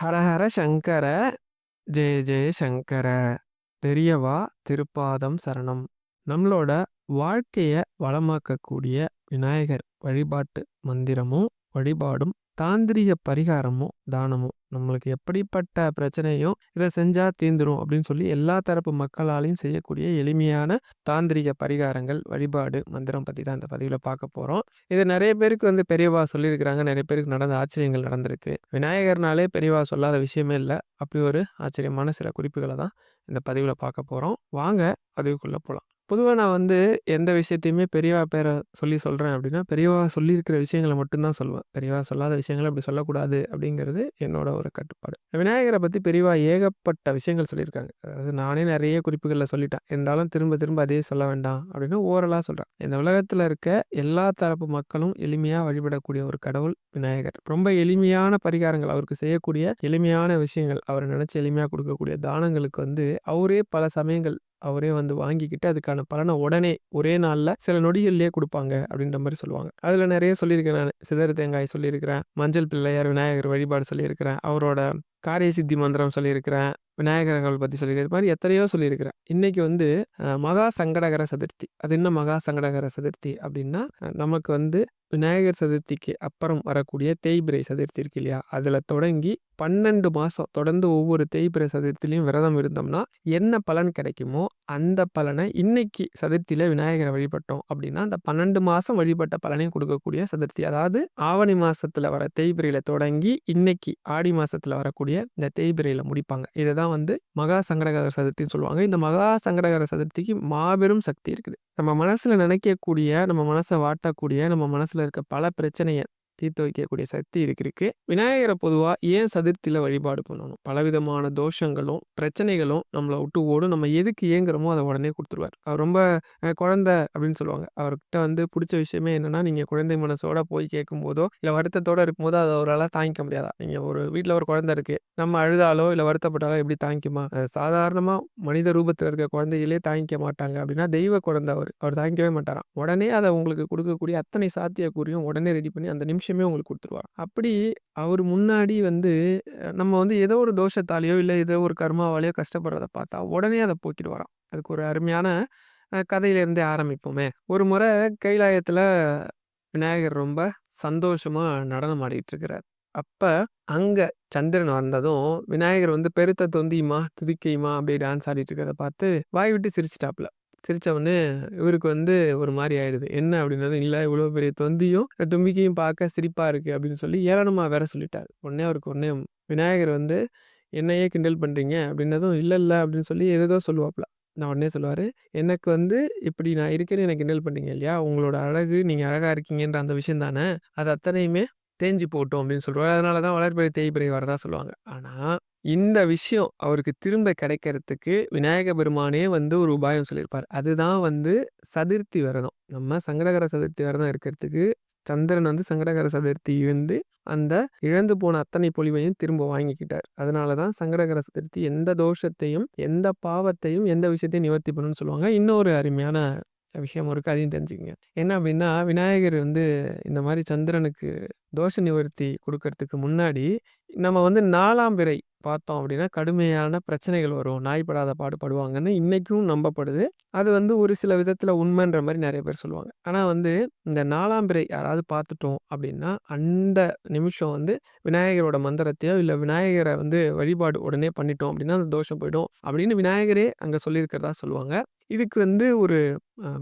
ஹரஹர சங்கர ஜெய ஜெய சங்கர பெரியவா திருப்பாதம் சரணம். நம்மளோட வாழ்க்கையை வளமாக்கக்கூடிய விநாயகர் வழிபாட்டு மந்திரமும் வழிபாடும் தாந்திரிக பரிகாரமும் தானமும். நம்மளுக்கு எப்படிப்பட்ட பிரச்சனையும் இதை செஞ்சால் தீந்துரும் அப்படின்னு சொல்லி எல்லா தரப்பு மக்களாலையும் செய்யக்கூடிய எளிமையான தாந்திரிக பரிகாரங்கள் வழிபாடு மந்திரம் பற்றி தான் இந்த பதிவில் பார்க்க போகிறோம் இது நிறைய பேருக்கு வந்து பெரியவா சொல்லியிருக்கிறாங்க. நிறைய பேருக்கு நடந்த ஆச்சரியங்கள் நடந்திருக்கு. விநாயகர்னாலே பெரியவா சொல்லாத விஷயமே இல்லை. அப்படி ஒரு ஆச்சரியமான சில குறிப்புகளை தான் இந்த பதிவில் பார்க்க போகிறோம் வாங்க பதிவுக்குள்ளே போகலாம் பொதுவாக நான் வந்து எந்த விஷயத்தையுமே பெரியவா பேரை சொல்லி சொல்கிறேன் அப்படின்னா பெரியவா சொல்லியிருக்கிற விஷயங்களை மட்டும்தான் சொல்லுவேன். பெரியவா சொல்லாத விஷயங்களை அப்படி சொல்லக்கூடாது அப்படிங்கிறது என்னோட ஒரு கட்டுப்பாடு. விநாயகரை பற்றி பெரியவா ஏகப்பட்ட விஷயங்கள் சொல்லியிருக்காங்க. அதாவது நானே நிறைய குறிப்புகளில் சொல்லிட்டேன். இருந்தாலும் திரும்ப திரும்ப அதே சொல்ல வேண்டாம் அப்படின்னு ஓரலாக சொல்கிறேன் இந்த உலகத்தில் இருக்க எல்லா தரப்பு மக்களும் எளிமையாக வழிபடக்கூடிய ஒரு கடவுள் விநாயகர். ரொம்ப எளிமையான பரிகாரங்கள் அவருக்கு செய்யக்கூடிய எளிமையான விஷயங்கள் அவரை நினச்சி எளிமையாக கொடுக்கக்கூடிய தானங்களுக்கு வந்து அவரே பல சமயங்கள் அவரே வந்து வாங்கிக்கிட்டு அதுக்கான பலனை உடனே ஒரே நாளில் சில நொடிகள்லேயே கொடுப்பாங்க அப்படின்ற மாதிரி சொல்லுவாங்க. அதில் நிறைய சொல்லியிருக்கேன் நான். சிதறு தேங்காய் சொல்லியிருக்கிறேன். மஞ்சள் பிள்ளையார் விநாயகர் வழிபாடு சொல்லியிருக்கிறேன். அவரோட காரிய சித்தி மந்திரம் சொல்லியிருக்கிறேன். விநாயகர்கள் பற்றி சொல்லியிருக்கிற மாதிரி எத்தனையோ சொல்லியிருக்கிறேன். இன்னைக்கு வந்து மகா சங்கடகர சதுர்த்தி. அது என்ன மகா சங்கடகர சதுர்த்தி அப்படின்னா நமக்கு வந்து விநாயகர் சதுர்த்திக்கு அப்புறம் வரக்கூடிய தேய்பிரை சதுர்த்தி இருக்கு இல்லையா? அதில் தொடங்கி பன்னெண்டு மாதம் தொடர்ந்து ஒவ்வொரு தேய்பிரை சதுர்த்திலையும் விரதம் இருந்தோம்னா என்ன பலன் கிடைக்குமோ அந்த பலனை இன்னைக்கு சதுர்த்தியில் விநாயகரை வழிபட்டோம் அப்படின்னா அந்த பன்னெண்டு மாதம் வழிபட்ட பலனையும் கொடுக்கக்கூடிய சதுர்த்தி. அதாவது ஆவணி மாதத்தில் வர தேய்பிரையில் தொடங்கி இன்னைக்கு ஆடி மாதத்தில் வரக்கூடிய இந்த தேய்பிரையில் முடிப்பாங்க. இதை தான் வந்து மகா சங்கடகர சதுர்த்தின்னு சொல்லுவாங்க. இந்த மகா சங்கடகர சதுர்த்திக்கு மாபெரும் சக்தி இருக்குது. நம்ம மனசில் நினைக்கக்கூடிய நம்ம மனசை வாட்டக்கூடிய நம்ம மனசில் இருக்க பல பிரச்சனையை தீர்த்து வைக்கக்கூடிய சக்தி இதுக்கு இருக்கு. விநாயகரை பொதுவாக ஏன் சதுர்த்தியில் வழிபாடு பண்ணணும்? பலவிதமான தோஷங்களும் பிரச்சனைகளும் நம்மளை விட்டு ஓடும். நம்ம எதுக்கு ஏங்குறோமோ அதை உடனே கொடுத்துருவார். அவர் ரொம்ப குழந்தை அப்படின்னு சொல்லுவாங்க. அவர்கிட்ட வந்து பிடிச்ச விஷயமே என்னன்னா நீங்கள் குழந்தை மனசோட போய் கேட்கும் போதோ இல்லை வருத்தத்தோடு இருக்கும்போது அதை அவரால் தாங்கிக்க முடியாதா? நீங்கள் ஒரு வீட்டில் ஒரு குழந்தை இருக்கு. நம்ம அழுதாலோ இல்லை வருத்தப்பட்டாலோ எப்படி தாங்கிக்குமா? சாதாரணமாக மனித ரூபத்தில் இருக்க குழந்தைகளே தாங்கிக்க மாட்டாங்க அப்படின்னா தெய்வ குழந்தை அவர். அவர் தாங்கிக்கவே மாட்டாராம். உடனே அதை உங்களுக்கு கொடுக்கக்கூடிய அத்தனை சாத்தியக்கூறியும் உடனே ரெடி பண்ணி அந்த நிமிஷம் விஷயமே உங்களுக்கு கொடுத்துருவார் அப்படி அவர் முன்னாடி வந்து நம்ம வந்து ஏதோ ஒரு தோஷத்தாலேயோ இல்லை ஏதோ ஒரு கர்மாவாலேயோ கஷ்டப்படுறத பார்த்தா உடனே அதை போக்கிடுவாராம். அதுக்கு ஒரு அருமையான கதையிலேருந்தே ஆரம்பிப்போமே. ஒரு முறை கைலாயத்தில் விநாயகர் ரொம்ப சந்தோஷமாக நடனம் ஆடிட்டு இருக்கிறார் அப்போ அங்கே சந்திரன் வந்ததும் விநாயகர் வந்து பெருத்த தொந்தியுமா துதிக்கையுமா அப்படியே டான்ஸ் ஆடிட்டு இருக்கிறத பார்த்து வாய் விட்டு சிரிச்சிட்டாப்ல சிரிச்ச இவருக்கு வந்து ஒரு மாதிரி ஆயிடுது. என்ன அப்படின்னது, இல்லை இவ்வளோ பெரிய தொந்தியும், தும்பிக்கையும் பார்க்க சிரிப்பா இருக்கு" அப்படின்னு சொல்லி ஏளனமா வேற சொல்லிட்டார் உடனே அவருக்கு உடனே விநாயகர் வந்து, "என்னையே கிண்டல் பண்ணுறீங்க அப்படின்னதும், இல்லை இல்லை அப்படின்னு சொல்லி எதோ சொல்லுவாப்புல. நான் உடனே சொல்லுவார் "எனக்கு வந்து இப்படி நான் இருக்கேன்னு என்ன கிண்டல் பண்ணுறீங்க இல்லையா? உங்களோட அழகு, நீங்கள் அழகாக இருக்கீங்கன்ற அந்த விஷயம் தானே, அது அத்தனையுமே தேஞ்சு போட்டோம் அப்படின்னு சொல்லுவார் அதனால தான் வளர்பிறை தேய்பிறை வரதா சொல்லுவாங்க. ஆனால் இந்த விஷயம் அவருக்கு திரும்ப கிடைக்கிறதுக்கு விநாயக பெருமானே வந்து ஒரு உபாயம் சொல்லியிருப்பார். அதுதான் வந்து சதுர்த்தி விரதம். நம்ம சங்கடகர சதுர்த்தி விரதம் இருக்கிறதுக்கு சந்திரன் வந்து சங்கடகர சதுர்த்தி வந்து அந்த இழந்து போன அத்தனை பொலிவையும் திரும்ப வாங்கிக்கிட்டார். அதனால தான் சங்கடகர சதுர்த்தி எந்த தோஷத்தையும், எந்த பாவத்தையும், எந்த விஷயத்தையும் நிவர்த்தி பண்ணுன்னு சொல்லுவாங்க. இன்னொரு அருமையான விஷயம் இருக்கு. அதையும் தெரிஞ்சுக்கங்க. என்ன அப்படின்னா, விநாயகர் வந்து இந்த மாதிரி சந்திரனுக்கு தோஷ நிவர்த்தி கொடுக்கறதுக்கு முன்னாடி, நம்ம வந்து நாலாம் பிறை பார்த்தோம் அப்படின்னா, கடுமையான பிரச்சனைகள் வரும். நாய்ப்படாத பாடுபடுவாங்கன்னு இன்னைக்கும் நம்பப்படுது. அது வந்து ஒரு சில விதத்தில் உண்மைன்ற மாதிரி நிறைய பேர் சொல்லுவாங்க. ஆனால் வந்து இந்த நாலாம் பிறை யாராவது பார்த்துட்டோம் அப்படின்னா, அந்த நிமிஷம் வந்து விநாயகரோட மந்திரத்தையோ, இல்லை விநாயகரை வந்து வழிபாடு உடனே பண்ணிட்டோம் அப்படின்னா, அந்த தோஷம் போயிடும் அப்படின்னு விநாயகரே அங்கே சொல்லியிருக்கிறதா சொல்லுவாங்க. இதுக்கு வந்து ஒரு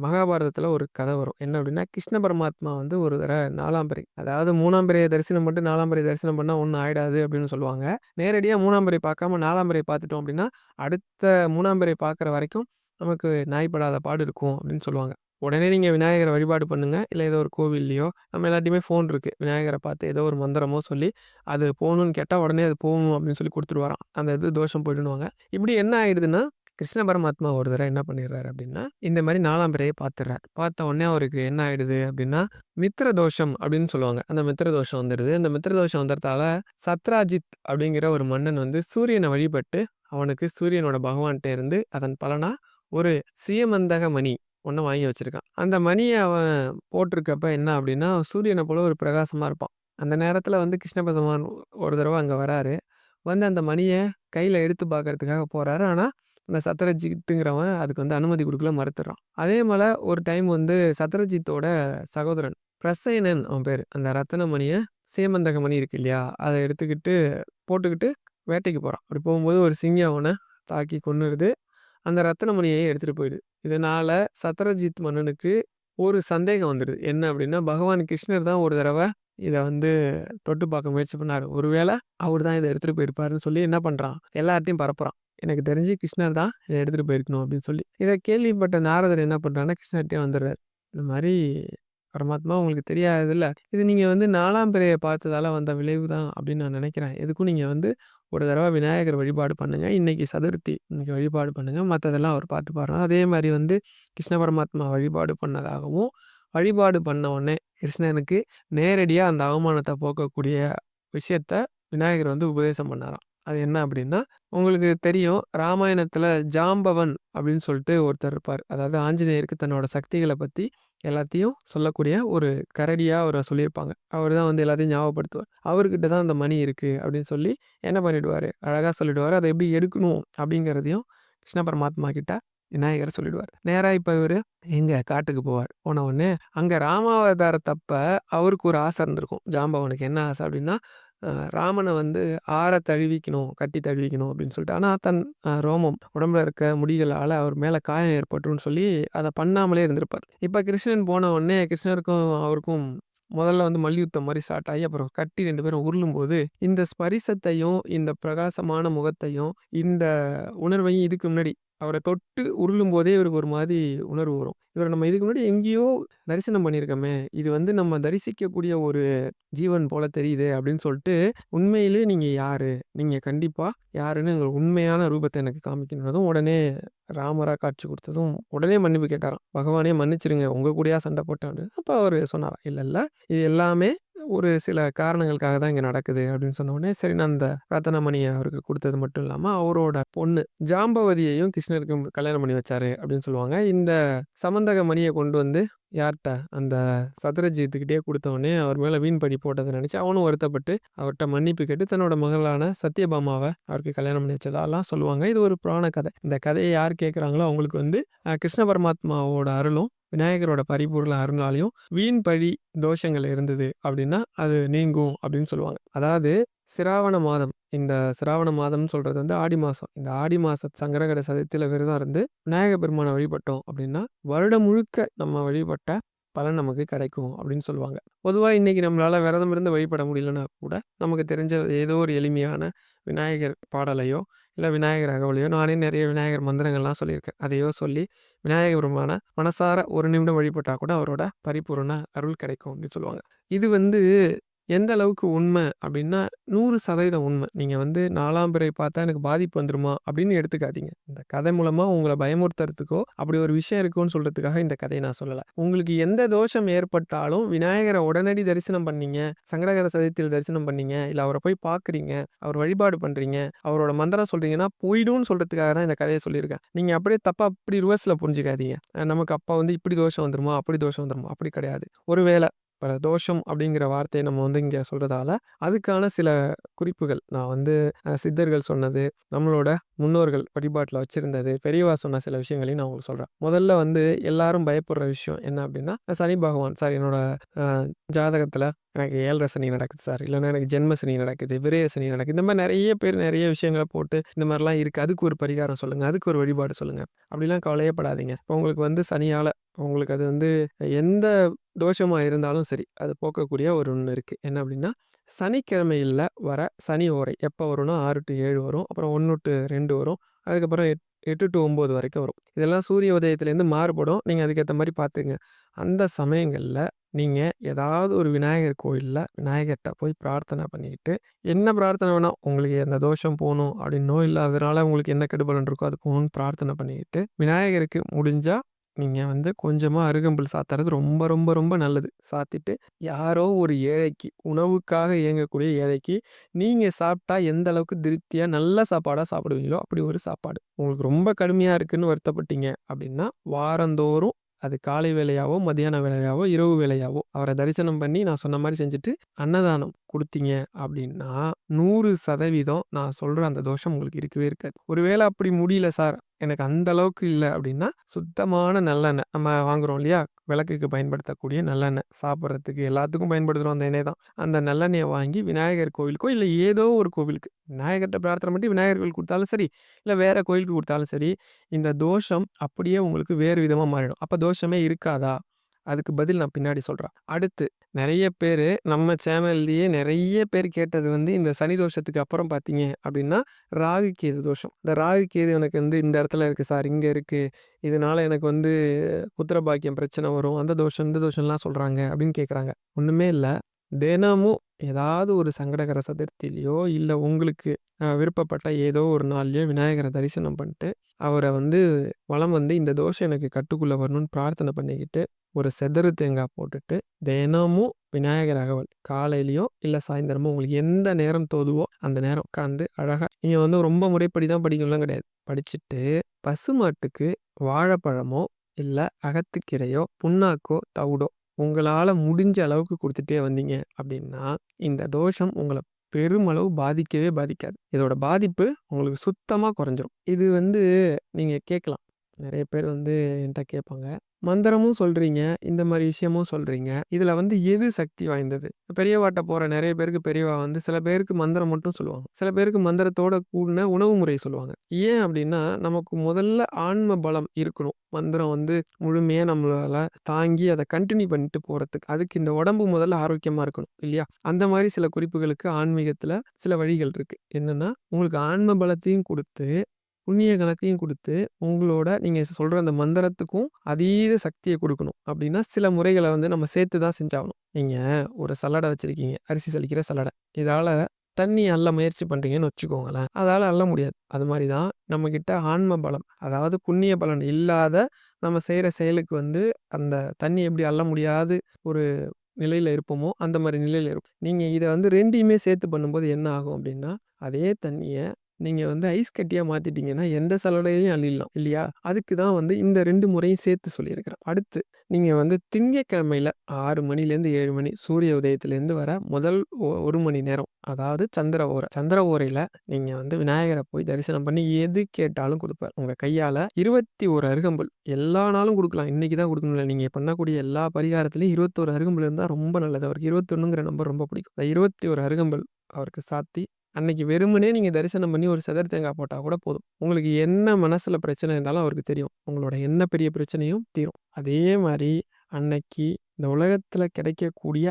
மகாபாரதத்தில் ஒரு கதை வரும். என்ன அப்படின்னா, கிருஷ்ண பரமாத்மா வந்து ஒரு தடவை நாலாம் பிறை அதாவது மூணாம் பிறையை தரிசனம் மட்டும் நாலாம் பிறைய தரிசனம் பண்ணால் ஒன்றும் ஆயிடாது அப்படின்னு சொல்லுவாங்க. நேரடியாக மூணாம் பிறை பார்க்காம நாலாம் பிறை பார்த்துட்டோம் அப்படின்னா, அடுத்த மூணாம் பிறை பார்க்குற வரைக்கும் நமக்கு நாய்ப்படாத பாடு இருக்கும் அப்படின்னு சொல்லுவாங்க. உடனே நீங்கள் விநாயகரை வழிபாடு பண்ணுங்கள் இல்லை ஏதோ ஒரு கோவில்லையோ நம்ம எல்லாத்தையுமே ஃபோன் இருக்குது விநாயகரை பார்த்து ஏதோ ஒரு மந்திரமோ சொல்லி, அது போகணும்னு கேட்டால் உடனே அது போகணும் அப்படின்னு சொல்லி குடுத்துருவாராம். அந்த இது தோஷம் போயிடுவாங்க இப்படி என்ன ஆயிடுதுன்னா கிருஷ்ண பரமாத்மா ஒரு தடவை என்ன பண்ணிடுறாரு அப்படின்னா, இந்த மாதிரி நாலாம் பிறைய பார்த்துடுறார். பார்த்த உடனே அவருக்கு என்ன ஆயிடுது அப்படின்னா, மித்திர தோஷம் அப்படின்னு சொல்லுவாங்க. அந்த மித்திர தோஷம் வந்துடுது. அந்த மித்திர தோஷம் வந்ததால சத்ராஜித் அப்படிங்கிற ஒரு மன்னன் வந்து சூரியனை வழிபட்டு, அவனுக்கு சூரியனோட பகவான்கிட்ட இருந்து அதன் பலனா ஒரு சீயமந்தக மணி ஒன்று வாங்கி வச்சிருக்கான். அந்த மணியை அவன் போட்டிருக்கப்ப என்ன அப்படின்னா, சூரியனை போல ஒரு பிரகாசமாக இருப்பான். அந்த நேரத்தில் வந்து கிருஷ்ண பகவான் ஒரு தடவை அங்கே வராரு. வந்து அந்த மணியை கையில் எடுத்து பார்க்கறதுக்காக போகிறாரு ஆனால் அந்த சத்ரஜித்துங்கிறவன் அதுக்கு வந்து அனுமதி கொடுக்கல மறுத்துடுறான். அதே போல் ஒரு டைம் வந்து சத்ரஜித்தோட சகோதரன் பிரசேனன் அவன் பேர் அந்த ரத்தனமணியை சேமந்தகமணி சேமந்தக மணி இருக்கு இல்லையா? அதை எடுத்துக்கிட்டு போட்டுக்கிட்டு வேட்டைக்கு போகிறான் அப்படி போகும்போது ஒரு சிங்கம் அவனை தாக்கி கொன்னுருது. அந்த ரத்தனமணியை எடுத்துகிட்டு போயிடுது. இதனால் சத்ரஜித் மன்னனுக்கு ஒரு சந்தேகம் வந்துடுது. என்ன அப்படின்னா, பகவான் கிருஷ்ணர் தான் ஒரு தடவை இதை வந்து தொட்டு பார்க்க முயற்சி பண்ணார் ஒருவேளை அவர் தான் இதை எடுத்துகிட்டு போயிருப்பாருன்னு சொல்லி என்ன பண்ணுறான் எல்லார்ட்டையும் பரப்புகிறான் எனக்கு தெரிஞ்சு கிருஷ்ணர் தான் இதை எடுத்துகிட்டு போயிருக்கணும் அப்படின்னு சொல்லி. இதை கேள்விப்பட்ட நாரதர் என்ன பண்றாருன்னா, கிருஷ்ணர்கிட்டே வந்துடுறாரு. இந்த மாதிரி பரமாத்மா உங்களுக்கு தெரியாததில்ல. இது நீங்கள் வந்து நாலாம் பிறையை பார்த்ததால வந்த விளைவு தான் அப்படின்னு நான் நினைக்கிறேன். எதுக்கும் நீங்கள் வந்து ஒரு தடவை விநாயகர் வழிபாடு பண்ணுங்கள் இன்னைக்கு சதுர்த்தி. இன்றைக்கி வழிபாடு பண்ணுங்க. மற்றதெல்லாம் அவர் பார்த்து பாருங்க அதே மாதிரி வந்து கிருஷ்ண பரமாத்மா வழிபாடு பண்ணதாகவும், வழிபாடு பண்ண உடனே கிருஷ்ணனுக்கு நேரடியாக அந்த அவமானத்தை போக்கக்கூடிய விஷயத்த விநாயகர் வந்து உபதேசம் பண்ணாராம். அது என்ன அப்படின்னா, உங்களுக்கு தெரியும் ராமாயணத்தில் ஜாம்பவன் அப்படின்னு சொல்லிட்டு ஒருத்தர் இருப்பார் அதாவது ஆஞ்சநேயருக்கு தன்னோட சக்திகளை பற்றி எல்லாத்தையும் சொல்லக்கூடிய ஒரு கரடியாக அவரை சொல்லியிருப்பாங்க. அவர் தான் வந்து எல்லாத்தையும் ஞாபகப்படுத்துவார். அவர்கிட்ட தான் அந்த மணி இருக்குது அப்படின்னு சொல்லி என்ன பண்ணிவிடுவார் அழகாக சொல்லிவிடுவார் அதை எப்படி எடுக்கணும் அப்படிங்கிறதையும் கிருஷ்ண பரமாத்மா கிட்ட விநாயகர் சொல்லிடுவார் நேராக இப்போ இவரு எங்கள் காட்டுக்கு போவார். போன உடனே அங்கே ராமாவதாரத்தப்ப அவருக்கு ஒரு ஆசை இருந்திருக்கும். ஜாம்பவனுக்கு என்ன ஆசை அப்படின்னா, ராமனை வந்து ஆற தழுவிக்கணும், கட்டி தழுவிக்கணும் அப்படின்னு சொல்லிட்டு. ஆனால் தன் ரோமம் உடம்புல இருக்க முடிகளால் அவர் மேலே காயம் ஏற்பட்டுன்னு சொல்லி அதை பண்ணாமலே இருந்திருப்பார். இப்போ கிருஷ்ணன் போன உடனே கிருஷ்ணருக்கும் அவருக்கும் முதல்ல வந்து மல்யுத்தம் மாதிரி ஸ்டார்ட் ஆகி அப்புறம் கட்டி ரெண்டு பேரும் உருளும்போது, இந்த ஸ்பரிசத்தையும், இந்த பிரகாசமான முகத்தையும், இந்த உணர்வையும் இதுக்கு முன்னாடி அவர தொட்டு உருளும் போதே இவருக்கு ஒரு மாதிரி உணர்வு வரும். இவர நம்ம இதுக்கு முன்னாடி எங்கேயோ தரிசனம் பண்ணியிருக்கோமே! இது வந்து நம்ம தரிசிக்கக்கூடிய ஒரு ஜீவன் போல தெரியுதே! அப்படின்னு சொல்லிட்டு, உண்மையிலே நீங்க யாரு? நீங்க கண்டிப்பா யாருன்னு உங்க உண்மையான ரூபத்த எனக்கு காமிக்கணும்னதும், உடனே ராமரா காட்சி குடுத்ததும், உடனே மன்னிப்பு கேட்டாராம். பகவானே மன்னிச்சிடுங்க. உங்க கூடயா சண்ட போட்டேன் அப்படின்னு. அப்ப அவரு சொன்னாராம். இல்ல, இல்ல. இது எல்லாமே ஒரு சில காரணங்களுக்காக தான் இங்கே நடக்குது அப்படின்னு சொன்ன சரி நான் அந்த ரத்தினமணிய அவருக்கு கொடுத்தது மட்டும் இல்லாமல் அவரோட பொண்ணு ஜாம்பவதியையும் கிருஷ்ணருக்கு கல்யாணம் பண்ணி வச்சாரு அப்படின்னு சொல்லுவாங்க. இந்த சமந்தக மணியை கொண்டு வந்து யார்கிட்ட அந்த சத்ரஜித்துக்கிட்டே கொடுத்தவொடனே அவர் மேலே வீண் படி போட்டதை நினச்சி அவனும் வருத்தப்பட்டு, அவர்கிட்ட மன்னிப்பு கேட்டு தன்னோட மகளான சத்யபாமாவை அவருக்கு கல்யாணம் பண்ணி வச்சதாலாம் சொல்லுவாங்க. இது ஒரு புராண கதை. இந்த கதையை யார் கேட்குறாங்களோ அவங்களுக்கு வந்து கிருஷ்ண பரமாத்மாவோட அருளும், விநாயகரோட பரிபூரண அருளாலயும் வீண் பழி, தோஷங்கள் இருந்தது அப்படின்னா, அது நீங்கும் அப்படின்னு சொல்லுவாங்க. அதாவது சிராவண மாதம். இந்த சிராவண மாதம்னு சொல்றது வந்து ஆடி மாதம் இந்த ஆடி மாத சங்கரகர சதுர்த்தியில விரதம் இருந்து விநாயக பெருமானை வழிபட்டோம் அப்படின்னா, வருடம் முழுக்க நம்ம வழிபட்ட பலன் நமக்கு கிடைக்கும் அப்படின்னு சொல்லுவாங்க. பொதுவாக இன்னைக்கு நம்மளால விரதம் இருந்து வழிபட முடியலன்னா கூட, நமக்கு தெரிஞ்ச ஏதோ ஒரு எளிமையான விநாயகர் பாடலையோ, இல்லை விநாயகர் அகவலையோ, நானே நிறைய விநாயகர் மந்திரங்கள்லாம் சொல்லியிருக்கேன். அதையோ சொல்லி விநாயக பெருமான மனசார ஒரு நிமிடம் வழிபட்டால் கூட அவரோட பரிபூர்ண அருள் கிடைக்கும் அப்படின்னு சொல்லுவாங்க. இது வந்து எந்த அளவுக்கு உண்மை அப்படின்னா, நூறு சதவீதம் உண்மை நீங்கள் வந்து நாலாம் பிறை பார்த்தா எனக்கு பாதிப்பு வந்துருமா அப்படின்னு எடுத்துக்காதீங்க. இந்த கதை மூலமாக உங்களை பயமுறுத்துறதுக்கோ, அப்படி ஒரு விஷயம் இருக்கும்னு சொல்கிறதுக்காக இந்த கதையை நான் சொல்லலை உங்களுக்கு எந்த தோஷம் ஏற்பட்டாலும் விநாயகரை உடனடி தரிசனம் பண்ணீங்க, சங்கடகர சதுர்த்தியில தரிசனம் பண்ணீங்க, இல்லை அவரை போய் பார்க்குறீங்க, அவர் வழிபாடு பண்ணுறீங்க அவரோட மந்திரம் சொல்கிறீங்கன்னா போயிடும்னு சொல்கிறதுக்காக தான் இந்த கதையை சொல்லியிருக்கேன். நீங்கள் அப்படியே தப்பாக அப்படி ரிவர்ஸில் புரிஞ்சுக்காதீங்க. நமக்கு அப்பா வந்து இப்படி தோஷம் வந்துருமா, அப்படி தோஷம் வந்துருமா, அப்படி கிடையாது. ஒருவேளை பிரதோஷம் தோஷம் அப்படிங்கிற வார்த்தையை நம்ம வந்து இங்கே சொல்கிறதால அதுக்கான சில குறிப்புகள். நான் வந்து சித்தர்கள் சொன்னது, நம்மளோட முன்னோர்கள் வழிபாட்டில் வச்சுருந்தது பெரியவா சொன்ன சில விஷயங்களையும் நான் உங்களுக்கு சொல்கிறேன் முதல்ல வந்து எல்லாரும் பயப்படுற விஷயம் என்ன அப்படின்னா, சனி பகவான் சார் என்னோட ஜாதகத்தில் எனக்கு 7 சனி நடக்குது சார். இல்லைன்னா எனக்கு ஜென்ம சனி நடக்குது, விரய சனி நடக்குது. இந்த மாதிரி நிறைய பேர் நிறைய விஷயங்கள போட்டு, இந்த மாதிரிலாம் இருக்குது அதுக்கு ஒரு பரிகாரம் சொல்லுங்கள் அதுக்கு ஒரு வழிபாடு சொல்லுங்கள் அப்படிலாம் கவலையப்படாதீங்க இப்போ உங்களுக்கு வந்து சனியால் உங்களுக்கு அது வந்து எந்த தோஷமாக இருந்தாலும் சரி, அது போக்கக்கூடிய ஒரு ஒன்று இருக்குது என்ன அப்படின்னா, சனிக்கிழமையில வர சனி ஓரை. எப்போ வரும்னா ஆறு டு ஏழு வரும். அப்புறம் ஒன்று டு ரெண்டு வரும். அதுக்கப்புறம் எட் எட்டு டு ஒம்பது வரைக்கும் வரும். இதெல்லாம் சூரிய உதயத்திலேருந்து மாறுபடும். நீங்கள் அதுக்கேற்ற மாதிரி பார்த்துங்க அந்த சமயங்களில் நீங்கள் ஏதாவது ஒரு விநாயகர் கோயிலில் விநாயகர்கிட்ட போய் பிரார்த்தனை பண்ணிக்கிட்டு, என்ன பிரார்த்தனை வேணால் உங்களுக்கு அந்த தோஷம் போகணும் அப்படின்னோ, இல்ல அதனால உங்களுக்கு என்ன கெடுபலன் இருக்கோ அது போகணும்னு பிரார்த்தனை பண்ணிக்கிட்டு, விநாயகருக்கு முடிஞ்சால் நீங்க வந்து கொஞ்சமா அருகம்புல் சாத்துறது ரொம்ப ரொம்ப ரொம்ப நல்லது. சாத்திட்டு யாரோ ஒரு ஏழைக்கு, உணவுக்காக ஏங்கக்கூடிய ஏழைக்கு, நீங்க சாப்பிட்டா எந்த அளவுக்கு திருப்தியா நல்ல சாப்பாடா சாப்பிடுவீங்களோ, அப்படி ஒரு சாப்பாடு. உங்களுக்கு ரொம்ப கடுமையா இருக்குன்னு வருத்தப்பட்டீங்க அப்படின்னா, வாரந்தோறும் அது காலை வேலையாவோ மதியான வேலையாவோ இரவு வேலையாவோ அவரை தரிசனம் பண்ணி நான் சொன்ன மாதிரி செஞ்சுட்டு, அன்னதானம் கொடுத்தீங்க அப்படின்னா நூறு சதவீதம் நான் சொல்கிற அந்த தோஷம் உங்களுக்கு இருக்கவே இருக்காது. ஒருவேளை அப்படி முடியல சார், எனக்கு அந்த அளவுக்கு இல்லை அப்படின்னா சுத்தமான நல்லெண்ணெய் நம்ம வாங்குறோம் இல்லையா? விளக்குக்கு பயன்படுத்தக்கூடிய நல்லெண்ணெய். சாப்பிட்றதுக்கு எல்லாத்துக்கும் பயன்படுத்துகிறோம் அந்த எண்ணெய் தான். அந்த நல்லெண்ணெயை வாங்கி விநாயகர் கோவிலுக்கோ, இல்லை ஏதோ ஒரு கோவிலுக்கு விநாயகர்கிட்ட பிரார்த்தனை பண்ணி விநாயகர் கோயிலுக்கு கொடுத்தாலும் சரி, இல்லை வேறு கோயிலுக்கு கொடுத்தாலும் சரி, இந்த தோஷம் அப்படியே உங்களுக்கு வேறு விதமாக மாறிடும். அப்போ தோஷமே இருக்காதா? அதுக்கு பதில் நான் பின்னாடி சொல்கிறேன் அடுத்து நெறைய பேரு நம்ம சேனல்லயே நெறைய பேர் கேட்டது வந்து இந்த சனி தோஷத்துக்கு அப்புறம் பார்த்தீங்க அப்டின்னா, ராகு கேது தோஷம். இந்த ராகு கேது எனக்கு வந்து இந்த இடத்துல இருக்கு சார், இங்க இருக்கு. இதனால எனக்கு வந்து புத்திர பாக்கியம் பிரச்சனை வரும். அந்த தோஷம், இந்த தோஷம்லாம் சொல்றாங்க அப்டின்னு கேட்குறாங்க. ஒண்ணுமே இல்ல. தினமும் ஏதாவது ஒரு சங்கடகர சதுர்த்தியிலையோ இல்ல உங்களுக்கு அ விருப்பப்பட்ட ஏதோ ஒரு நாள்லயோ விநாயகர தரிசனம் பண்ணிட்டு, அவர வந்து வலம் வந்து இந்த தோஷம் எனக்கு கட்டுக்குள்ள வரணும்னு பிரார்த்தனை பண்ணிக்கிட்டு, ஒரு செதறு தேங்காய் போட்டுட்டு, தினமும் விநாயகர் அகவல் காலையிலையோ இல்லை சாயந்தரமோ உங்களுக்கு எந்த நேரம் தோதுவோ, அந்த நேரம் உட்காந்து அழகாக நீங்கள் வந்து ரொம்ப முறைப்படி தான் படிக்கணும்லாம் கிடையாது. படிச்சுட்டு பசுமாட்டுக்கு வாழைப்பழமோ, இல்லை அகத்துக்கீரையோ புண்ணாக்கோ, தவிடோ உங்களால் முடிஞ்ச அளவுக்கு கொடுத்துட்டே வந்தீங்க அப்படின்னா இந்த தோஷம் உங்களை பெருமளவு பாதிக்கவே பாதிக்காது. இதோட பாதிப்பு உங்களுக்கு சுத்தமாக குறைஞ்சிரும். இது வந்து நீங்கள் கேட்கலாம். நிறைய பேர் வந்து என்கிட்ட கேட்பாங்க. மந்திரமும் சொல்றீங்க, இந்த மாதிரி விஷயமும் சொல்றீங்க. இதுல வந்து எது சக்தி வாய்ந்தது? பெரியவாட்ட போற நிறைய பேருக்கு பெரியவா வந்து சில பேருக்கு மந்திரம் மட்டும் சொல்லுவாங்க. சில பேருக்கு மந்திரத்தோட கூடின உணவு முறை சொல்லுவாங்க. ஏன் அப்படின்னா நமக்கு முதல்ல ஆன்ம பலம் இருக்கணும். மந்திரம் வந்து முழுமையா நம்மளால தாங்கி அதை கண்டினியூ பண்ணிட்டு போறதுக்கு. அதுக்கு இந்த உடம்பு முதல்ல ஆரோக்கியமா இருக்கணும் இல்லையா? அந்த மாதிரி சில குறிப்புகளுக்கு ஆன்மீகத்துல சில வழிகள் இருக்கு. என்னன்னா, உங்களுக்கு ஆன்ம பலத்தையும் கொடுத்து புண்ணிய கணக்கையும் கொடுத்து உங்களோட நீங்கள் சொல்கிற அந்த மந்திரத்துக்கும் அதீத சக்தியை கொடுக்கணும் அப்படின்னா சில முறைகளை வந்து நம்ம சேர்த்து தான் செஞ்சாகணும். நீங்கள் ஒரு சல்லடை வச்சுருக்கீங்க அரிசி சலிக்கிற சல்லடை இதால் தண்ணி அள்ள முயற்சி பண்ணுறீங்கன்னு வச்சுக்கோங்களேன். அதால் அள்ள முடியாது. அது மாதிரி தான் நம்மக்கிட்ட ஆன்ம பலம், அதாவது புண்ணிய பலன் இல்லாத நம்ம செய்கிற செயலுக்கு வந்து அந்த தண்ணி எப்படி அள்ள முடியாது ஒரு நிலையில் இருப்போமோ, அந்த மாதிரி நிலையில் இருப்போம் நீங்கள் இதை வந்து ரெண்டையுமே சேர்த்து பண்ணும்போது என்ன ஆகும் அப்படின்னா அதே தண்ணியை நீங்க வந்து ஐஸ் கட்டியா மாத்திட்டீங்கன்னா, எந்த சலடையிலையும் அள்ளிடலாம் இல்லையா? அதுக்கு தான் வந்து இந்த ரெண்டு முறையும் சேர்த்து சொல்லியிருக்கிறேன். அடுத்து நீங்க வந்து திங்கட்கிழமையில 6 மணிலேருந்து ஏழு மணி சூரிய உதயத்திலேருந்து வர முதல் ஒரு மணி நேரம். அதாவது சந்திர ஓரை. சந்திர ஓரையில நீங்க வந்து விநாயகரை போய் தரிசனம் பண்ணி எது கேட்டாலும் குடுப்பார். உங்க கையால 21 அருகம்புல் எல்லா நாளும் கொடுக்கலாம் இன்னைக்கு தான் கொடுக்கணும்ல நீங்கள் நீங்க பண்ணக்கூடிய எல்லா பரிகாரத்திலயும் 21 அருகம்புல் இருந்தால் ரொம்ப நல்லது. அவருக்கு 21ங்கிற நம்பர் ரொம்ப பிடிக்கும். இருபத்தி ஒரு அருகம்புல் அவருக்கு சாத்தி, அன்னைக்கு வெறுமனே நீங்க தரிசனம் பண்ணி ஒரு செதறு தேங்காய் போட்டா கூட போதும். உங்களுக்கு என்ன மனசுல பிரச்சனை இருந்தாலும் அவருக்கு தெரியும். உங்களோட என்ன பெரிய பிரச்சனையும் தீரும். அதே மாரி அன்னைக்கு இந்த உலகத்துல கிடைக்கக்கூடிய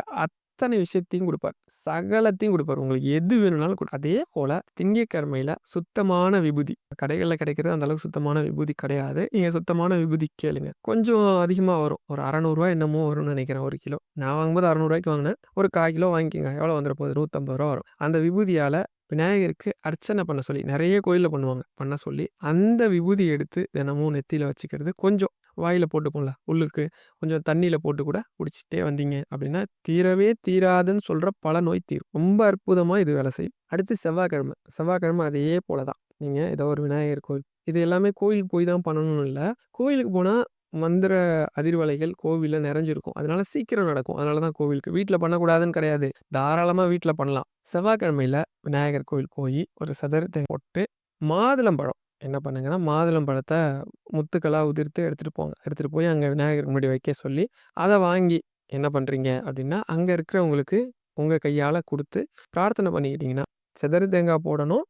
அத்தனை விஷயத்தையும் கொடுப்பார் சகலத்தையும் கொடுப்பார் உங்களுக்கு எது வேணும்னாலும் அதே போல திங்கட்கிழமையில சுத்தமான விபூதி. கடைகளில் கிடைக்கிறது அந்த அளவுக்கு சுத்தமான விபூதி கிடையாது. நீங்க சுத்தமான விபூதி கேளுங்க. கொஞ்சம் அதிகமாக வரும். ஒரு அறநூறுவா என்னமோ வரும்னு நினைக்கிறேன் ஒரு கிலோ. நான் வாங்கும்போது அறநூறுவாய்க்கு வாங்கினேன் ஒரு 1/4 கிலோ வாங்கிக்கோங்க எவ்வளோ வந்துட போகுது? நூற்றம்பது ரூபா வரும். அந்த விபூதியால விநாயகருக்கு அர்ச்சனை பண்ண சொல்லி நிறைய கோயிலில் பண்ணுவாங்க. பண்ண சொல்லி, அந்த விபூதி எடுத்து தினமும் நெத்தியில் வச்சுக்கிறது. கொஞ்சம் வாயில் போட்டுப்போம்ல, உள்ளுக்கு கொஞ்சம் தண்ணியில் போட்டு கூட குடிச்சிட்டே வந்தீங்க அப்படின்னா தீரவே தீராதுன்னு சொல்கிற பல நோய் தீரும். ரொம்ப அற்புதமாக இது வேலை செய்யும். அடுத்து செவ்வாய்க்கிழமை. செவ்வாய்க்கிழமை அதே போல தான். நீங்கள் ஏதோ ஒரு விநாயகர் கோயில் இது எல்லாமே கோயிலுக்கு போய் தான் பண்ணணும்னு இல்லை கோயிலுக்கு போனால் மந்திர அதிர்வலைகள் கோவிலில் நிறைஞ்சிருக்கும். அதனால சீக்கிரம் நடக்கும். அதனால தான் கோவிலுக்கு. வீட்டில் பண்ணக்கூடாதுன்னு கிடையாது. தாராளமாக வீட்டில் பண்ணலாம். செவ்வாய்க்கிழமையில விநாயகர் கோவில் போய் ஒரு சதுரத்தை தேங்காய் போட்டு, மாதுளம்பழம் என்ன பண்ணுங்கன்னா, மாதுளம்பழத்தை முத்துக்களாக உதிர்த்து எடுத்துகிட்டு போங்க. எடுத்துகிட்டு போய் அங்கே விநாயகருக்கு முன்னாடி வைக்க சொல்லி, அதை வாங்கி என்ன பண்ணுறீங்க அப்படின்னா அங்கே இருக்கிறவங்களுக்கு உங்கள் கையால் கொடுத்து பிரார்த்தனை பண்ணிக்கிட்டிங்கன்னா செதறு தேங்காய் போடணும்,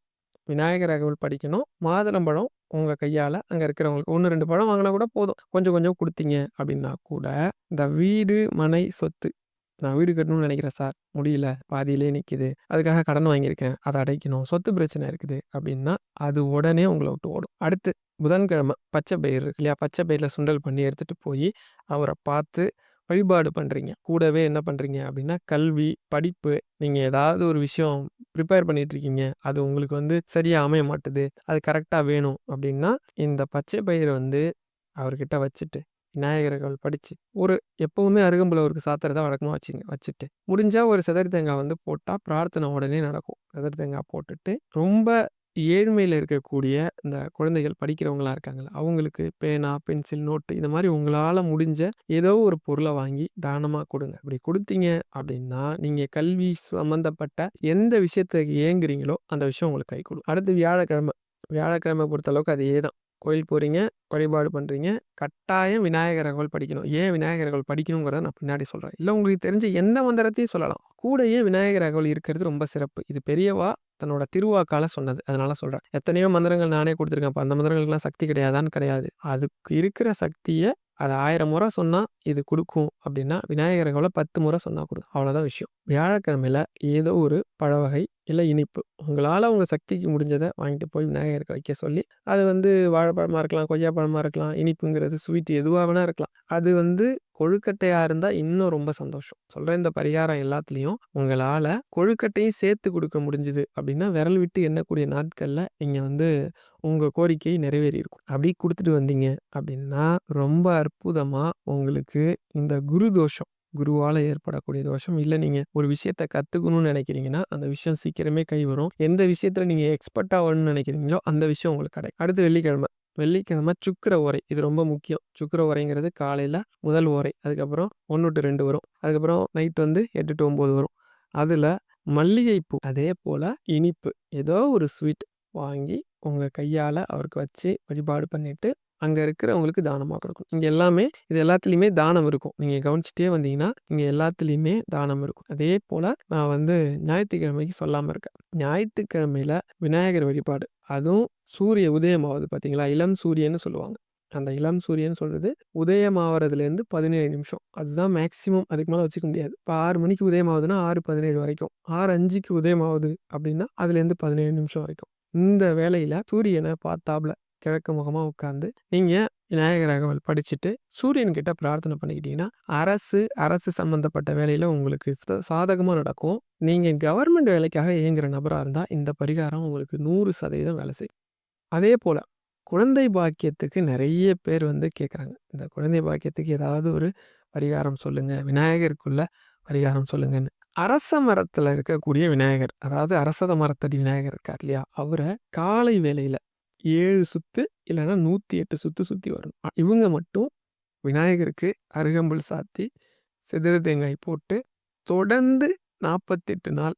விநாயகர் அகவல் படிக்கணும், மாதுளம்பழம் உங்கள் கையால் அங்கே இருக்கிறவங்களுக்கு 1, 2 பழம் வாங்கினா கூட போதும். கொஞ்சம் கொஞ்சம் கொடுத்தீங்க அப்படின்னா கூட, இந்த வீடு, மனை, சொத்து நான் வீடு கட்டணும்னு நினைக்கிறேன் சார். முடியல. பாதியிலே நிற்குது அதுக்காக கடன் வாங்கியிருக்கேன். அதை அடைக்கணும். சொத்து பிரச்சனை இருக்குது அப்படின்னா அது உடனே உங்களை விட்டு ஓடும். அடுத்து புதன்கிழமை பச்சை பயிறு இருக்கு இல்லையா? பச்சை பயிரில் சுண்டல் பண்ணி எடுத்துகிட்டு போய் அவரை பார்த்து வழிபாடு பண்ணுறீங்க கூடவே என்ன பண்ணுறீங்க அப்படின்னா கல்வி, படிப்பு நீங்க ஏதாவது ஒரு விஷயம் ப்ரிப்பேர் பண்ணிட்டு இருக்கீங்க. அது உங்களுக்கு வந்து சரியா அமைய மாட்டுது. அது கரெக்ட்டா வேணும் அப்படின்னா இந்த பச்சை பயிர வந்து அவர்கிட்ட வச்சுட்டு, விநாயகர் அகவல் படிச்சு, ஒரு எப்பவுமே அருகம்புல் அவருக்கு சாத்துறத வழக்கமா வச்சுக்கங்க. வச்சுட்டு, முடிஞ்சா ஒரு செதறு தேங்காய் வந்து போட்டா பிரார்த்தனை உடனே நடக்கும். செதறு தேங்காய் போட்டுட்டு, ரொம்ப ஏழ்மையில் இருக்கக்கூடிய இந்த குழந்தைகள் படிக்கிறவங்களா இருக்காங்கல்ல, அவங்களுக்கு பேனா, பென்சில், நோட்டு இந்த மாரி உங்களால முடிஞ்ச ஏதோ ஒரு பொருள வாங்கி தானமா குடுங்க. அப்படி குடுத்தீங்க அப்படின்னா, நீங்க கல்வி சம்மந்தப்பட்ட எந்த விஷயத்துக்கு ஏங்குறீங்களோ, அந்த விஷயம் உங்களுக்கு கை குடுக்கும். அடுத்து வியாழக்கிழமை. வியாழக்கிழமை பொறுத்த அளவுக்கு அதே தான். கோயில் போறீங்க, வழிபாடு பண்றீங்க. கட்டாயம் விநாயகர் அகவல் படிக்கணும். ஏன் விநாயகர் அகவல் படிக்கணுங்கிறத நான் பின்னாடி சொல்றேன். இல்ல உங்களுக்கு தெரிஞ்ச எந்த மந்திரத்தையும் சொல்லலாம். கூடயே விநாயகர் அகவல் இருக்கிறது ரொம்ப சிறப்பு. இது பெரியவா தன்னோட திருவாக்கால சொன்னது. அதனால சொல்றேன். எத்தனையோ மந்திரங்கள் நானே கொடுத்துருக்கேன் அப்போ அந்த மந்திரங்களுக்கெல்லாம் சக்தி கிடையாதான்னு கிடையாது. அதுக்கு இருக்கிற சக்தியை அதை ஆயிரம் முறை சொன்னா இது கொடுக்கும் அப்படின்னா, விநாயகரை அகவல 10 முறை சொன்னா கொடுக்கும் அவ்வளோதான் விஷயம். வியாழக்கிழமையில ஏதோ ஒரு பழ வகை, இல்லை இனிப்பு. உங்களால் உங்கள் சக்திக்கு முடிஞ்சதை வாங்கிட்டு போய் விநாயகருக்கு வைக்க சொல்லி, அது வந்து வாழைப்பழமாக இருக்கலாம், கொய்யாப்பழமாக இருக்கலாம், இனிப்புங்கிறது ஸ்வீட் எதுவாக வேணா இருக்கலாம். அது வந்து கொழுக்கட்டையாக இருந்தால் இன்னும் ரொம்ப சந்தோஷம். சொல்கிற இந்த பரிகாரம் எல்லாத்துலேயும் உங்களால் கொழுக்கட்டையும் சேர்த்து கொடுக்க முடிஞ்சுது அப்படின்னா, விரல் விட்டு எண்ணக்கூடிய நாட்களில் நீங்கள் வந்து உங்கள் கோரிக்கை நிறைவேறி இருக்கும் அப்படி கொடுத்துட்டு வந்தீங்க அப்படின்னா, ரொம்ப அற்புதமாக உங்களுக்கு இந்த குரு தோஷம் குருவால் ஏற்படக்கூடிய தோஷம். இல்லை நீங்கள் ஒரு விஷயத்த கற்றுக்கணும்னு நினைக்கிறீங்கன்னா அந்த விஷயம் சீக்கிரமே கை வரும் எந்த விஷயத்தில் நீங்கள் எக்ஸ்பர்ட் ஆகணும்னு நினைக்கிறீங்களோ அந்த விஷயம் உங்களுக்கு கிடைக்கும். அடுத்து வெள்ளிக்கிழமை. வெள்ளிக்கிழமை சுக்கிர உரை இது ரொம்ப முக்கியம். சுக்கிர உரைங்கிறது காலையில் முதல் உரை அதுக்கப்புறம் ஒன்று டு ரெண்டு வரும். அதுக்கப்புறம் நைட் வந்து எட்டு டு ஒம்பது வரும். அதில் மல்லிகைப்பூ, அதே போல் இனிப்பு, ஏதோ ஒரு ஸ்வீட் வாங்கி உங்கள் கையால் அவருக்கு வச்சு வழிபாடு பண்ணிவிட்டு அங்கே இருக்கிறவங்களுக்கு தானமாக கொடுக்கணும் இங்கே எல்லாமே இது எல்லாத்துலேயுமே தானம் இருக்கும். நீங்கள் கவனிச்சிட்டே வந்தீங்கன்னா, இங்கே எல்லாத்துலேயுமே தானம் இருக்கும். அதே போல் நான் வந்து ஞாயிற்றுக்கிழமைக்கு சொல்லாமல் இருக்கேன். ஞாயிற்றுக்கிழமையில் விநாயகர் வழிபாடு. அதுவும் சூரிய உதயமாவுது பார்த்தீங்களா? இளம் சூரியன்னு சொல்லுவாங்க. அந்த இளம் சூரியன் சொல்கிறது உதயமாகறதுலேருந்து பதினேழு நிமிஷம். அதுதான் மேக்ஸிமம். அதுக்கு மேலே வச்சுக்க முடியாது. இப்போ ஆறு மணிக்கு உதயமாகுதுன்னா ஆறு பதினேழு வரைக்கும். ஆறு அஞ்சுக்கு உதயமாகுது அப்படின்னா, அதுலேருந்து 17 நிமிஷம் வரைக்கும். இந்த வேலையில் சூரியனை பார்த்தாப்ல கிழக்கு முகமாக உட்காந்து நீங்கள் விநாயகர் அகவல் படிச்சுட்டு, சூரியன் கிட்ட பிரார்த்தனை பண்ணிக்கிட்டீங்கன்னா, அரசு, அரசு சம்மந்தப்பட்ட வேலையில் உங்களுக்கு சாதகமாக நடக்கும். நீங்கள் கவர்மெண்ட் வேலைக்காக இயங்குகிற நபராக இருந்தால் இந்த பரிகாரம் உங்களுக்கு 100% வேலை செய்யும். அதே போல் குழந்தை பாக்கியத்துக்கு நிறைய பேர் வந்து கேட்குறாங்க. இந்த குழந்தை பாக்கியத்துக்கு ஏதாவது ஒரு பரிகாரம் சொல்லுங்கள் விநாயகருக்குள்ள பரிகாரம் சொல்லுங்கன்னு. அரச மரத்தில் இருக்கக்கூடிய விநாயகர், அதாவது அரசத மரத்தடி விநாயகர் இருக்கார் இல்லையா? அவரை காலை வேலையில் ஏழு சுத்து இல்லன்னா 108 சுத்து சுற்றி வரணும். இவங்க மட்டும் விநாயகருக்கு அருகம்புல் சாத்தி, சிதறு தேங்காய் போட்டு, தொடர்ந்து 48 நாள்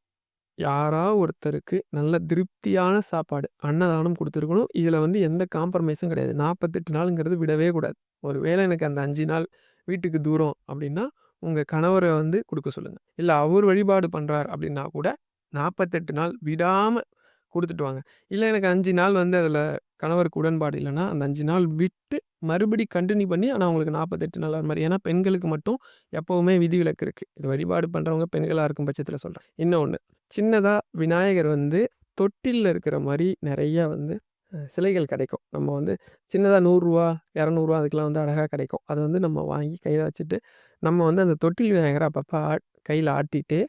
யாரா ஒருத்தருக்கு நல்ல திருப்தியான சாப்பாடு, அன்னதானம் கொடுத்துருக்கணும் இதில் வந்து எந்த காம்ப்ரமைஸும் கிடையாது. 48 நாளுங்கிறது விடவே கூடாது. ஒரு வேளை எனக்கு அந்த அஞ்சு நாள் வீட்டுக்கு தூரம் அப்படின்னா, உங்கள் கணவரை வந்து கொடுக்க சொல்லுங்கள் இல்லை அவர் வழிபாடு பண்ணுறார் அப்படின்னா கூட, 48 நாள் விடாமல் குடுத்துட்டு வாங்க. இல்ல எனக்கு 5 நாள் வந்து அதில் கணவருக்கு உடன்பாடு இல்லன்னா, அந்த 5 நாள் விட்டு மறுபடி கன்டின்யூ பண்ணி ஆனா உங்களுக்கு 48 நாள் அது ஏன்னா பெண்களுக்கு மட்டும் எப்பவுமே விதிவிலக்கு இருக்கு. இது வழிபாடு பண்றவங்க பெண்களா இருக்கும் பட்சத்தில் சொல்றேன். இன்னொன்னு, சின்னதா விநாயகர் வந்து தொட்டில்ல இருக்கிற மாரி நெறைய வந்து அ சிலைகள் கிடைக்கும். நம்ம வந்து சின்னதா ரூ. 100 ரூ. 200 அதுக்கெல்லாம் வந்து அழகா கிடைக்கும். அத வந்து நம்ம வாங்கி கையில வச்சுட்டு, நம்ம வந்து அந்த தொட்டில் விநாயகர அப்பப்ப ஆ கையில ஆட்டிட்டு,